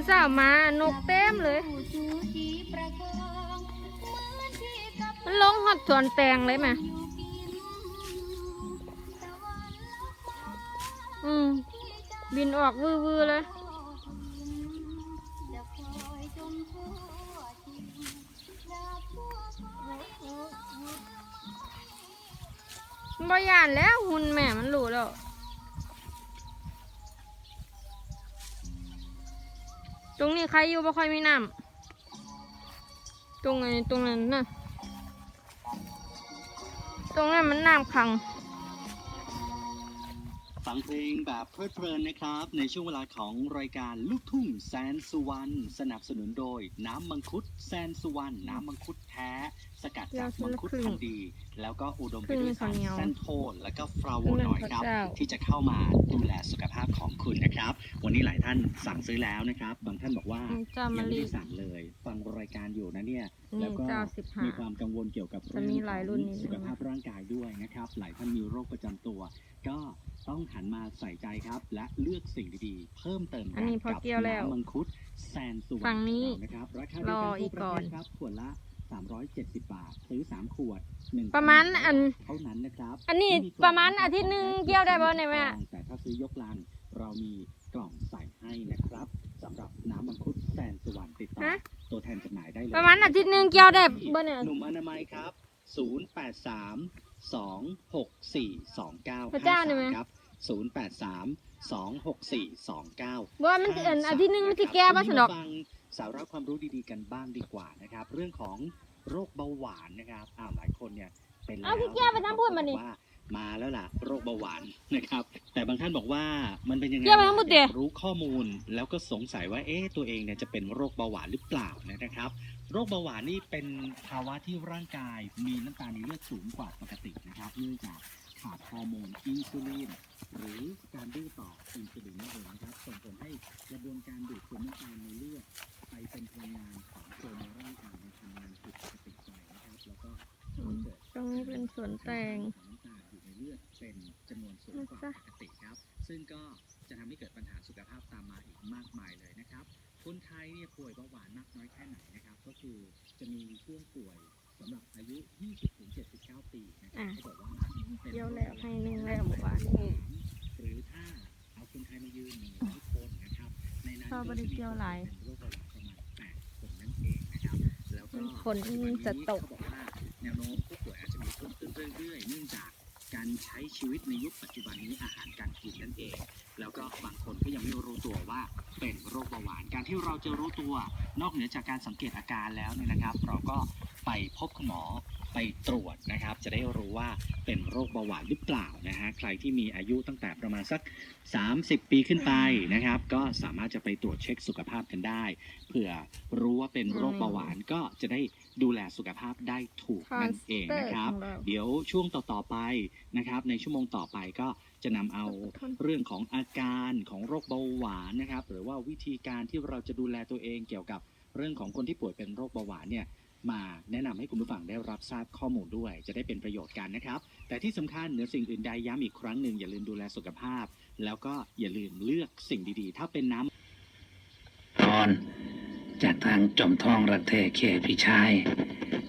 มือสาวมานกเต็มเลย มันลงหอดสวนแตงเลยแม่อืมบินออกวือๆเลยบ่ยานแล้วหุ่นแม่มันรู้แล้ว ตรงนี้ใครอยู่บ่ค่อยมีน้ำตรงไอ้ตรงนั้นน่ะตรงนั้นมันน้ำขัง ฟังเพลงแบบเพลิดเพลินนะครับ ในช่วงเวลาของรายการลูกทุ่งแสนสุวรรณสนับสนุนโดย น้ำมังคุดแสนสุวรรณน้ำมังคุดแท้ สกัดจากมังคุดพันธุ์ดี แล้วก็อุดมไปด้วยสารแซนโทนและก็ฟลาโวนอยด์ครับ ที่จะเข้ามาดูแลสุขภาพของคุณนะครับ วันนี้หลายท่านสั่งซื้อแล้วนะครับ บางท่านบอกว่านี่เจ้ายัมะงไม่ลิได้สั่งเลย ฟังรายการอยู่นะเนี่ยนี่แล้วก็เจ้าสิบห้ามีความกังวลเกี่ยวกับจะเรื่องมีหลายรุ่นนิดนึงสุขภาพร่างกายด้วยนะครับ หลายท่านมีโรคประจำตัว ก็ ต้องหันมาใส่ใจครับ และเลือกสิ่งดีๆ เพิ่มเติมอันนี้พอเกี่ยวแล้วน้ำมังคุดแซนสุวรรณฝั่งนี้ของเรานะครับราคารเดียวอกันอีทั่วกประก่อนเทศครับขวดละ 370 บาทซื้อ 3 ขวด1ประมาณอันเท่านั้นนะครับ อันนี้ไม่มีกล่งประมาณอาทิตย์หนึ่งเกี่ยวได้บ่เนี่ยแม่แต่ถ้าซื้อยกลังเรามีกล่องใส่ให้นะครับสำหรับน้ำมังคุดแซนสุวรรณติดต่อฮะตัวแทนจำหน่ายได้เลยประมาณอาทิตย์หนึ่งเกี่ยวได้บ่เนี่ยหนุ่มอนามัยครับ 083 264 29พระเจ้าหน่อยไหม ครับ083 264 29บ่ว่ามันอันอาทิตย์หนึ่งมันสิแก้บ่สนอก ฟังสาระความรู้ดีๆกันบ้างดีกว่านะครับ เรื่องของโรคเบาหวานนะครับอ้าวหลายคนเนี่ยเป็นแล้วเอาพี่แก้วไปทำพูดมาดิบอกว่า มาแล้วล่ะ โรคเบาหวานนะครับ แต่บางท่านบอกว่ามันเป็นยังไงแก้วไปทำพูดดิอยากรู้ข้อมูลแล้วก็สงสัยว่าเอ๊ะตัวเองเนี่ยจะเป็นโรคเบาหวานหรือเปล่านะครับ โรคเบาหวานนี่เป็นภาวะที่ร่างกายมีน้ำตาลในเลือดสูงกว่าปกตินะครับเนื่องจากขาดฮอร์โมนอินซูลินหรือการดื้อต่ออินซูลินนั่นเองนะครับส่งผลให้กระบวนการดูดซึมน้ำตาลในเลือดไปเป็นพลังงานของเซลล์ในร่างกายในทำงานผิดปกติไปนะครับแล้วก็ทำให้เกิดตรงนี้เป็นสวนแตง เลือดเป็นจำนวนสูงกว่าปกติครับ ซึ่งก็จะทำให้เกิดปัญหาสุขภาพตามมาอีกมากมายเลยนะครับ คนไทยเนี่ยป่วยเบาหวานมากน้อยแค่ไหนนะครับ ก็คือจะมีช่วงป่วยสำหรับอายุ 20-79 ปีนะครับอะเขาบอกว่าเป็นเกี่ยวแล้วให้หนึ่งแล้วเมื่อวานนี้หรือถ้าเอาคนไทยมายืนหนึ่งร้อยคนนะครับในนั้นชอบบ่ได้เกี่ยวหลายเป็นโรคเบาหวานประมาณแปดคนนั่นเองนะครับ แล้วก็ฝนจะตกเขาบอกว่าแนวโน้มผู้ป่วยอาจจะมีเพิ่มขึ้นเรื่อยๆเนื่องจากการ ใช้ชีวิตในยุคปัจจุบันนี้อาหารการกินนั่นเอง แล้วก็บางคนก็ยังไม่รู้ตัวว่าเป็นโรคเบาหวาน การที่เราจะรู้ตัวนอกเหนือจากการสังเกตอาการแล้วเนี่ยนะครับ เราก็ไปพบคุณหมอ ไปตรวจนะครับ จะได้รู้ว่าเป็นโรคเบาหวานหรือเปล่านะฮะใครที่มีอายุตั้งแต่ประมาณสัก 30 ปีขึ้นไปนะครับ ก็สามารถจะไปตรวจเช็คสุขภาพกันได้เผื่อรู้ว่าเป็นโรคเบาหวานก็จะได้ดูแลสุขภาพได้ถูกนั่นเองนะครับของเราเดี๋ยวช่วงต่อๆไปนะครับ ในชั่วโมงต่อไปก็จะนำเอาเรื่องของอาการของโรคเบาหวานนะครับ หรือว่าวิธีการที่เราจะดูแลตัวเองเกี่ยวกับเรื่องของคนที่ป่วยเป็นโรคเบาหวานเนี่ย มาแนะนำให้คุณผู้ฟังได้รับทราบข้อมูลด้วย จะได้เป็นประโยชน์กันนะครับ แต่ที่สำคัญเหนือสิ่งอื่นใดย้ำอีกครั้งหนึ่งอย่าลืมดูแลสุขภาพ แล้วก็อย่าลืมเลือกสิ่งดีๆ ถ้าเป็นน้ำตอนจากทางจอมทองรัตเทเคพิชัย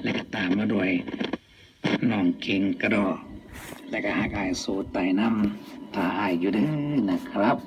และก็ตามมาด้วยน้องเก่งกระดอและก็หักายสูตรไตน้ำตาอายอยู่เด้อนะครับ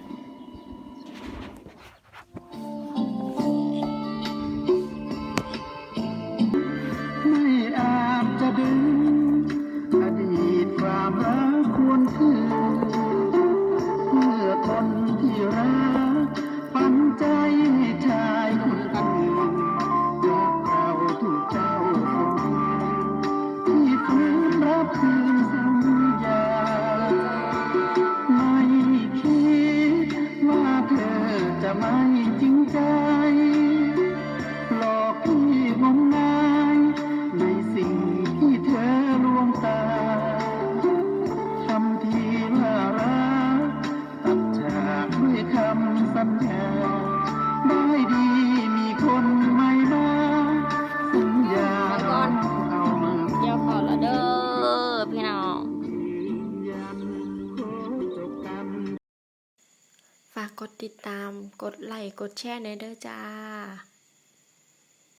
สัญญาได้ดีมีคนใหม่มาสัญญาก่อนเอามาเกี่ยวขอละเด้อพี่น้องฝากกดติดตามกดไลค์กดแชร์ในเด้อจ้า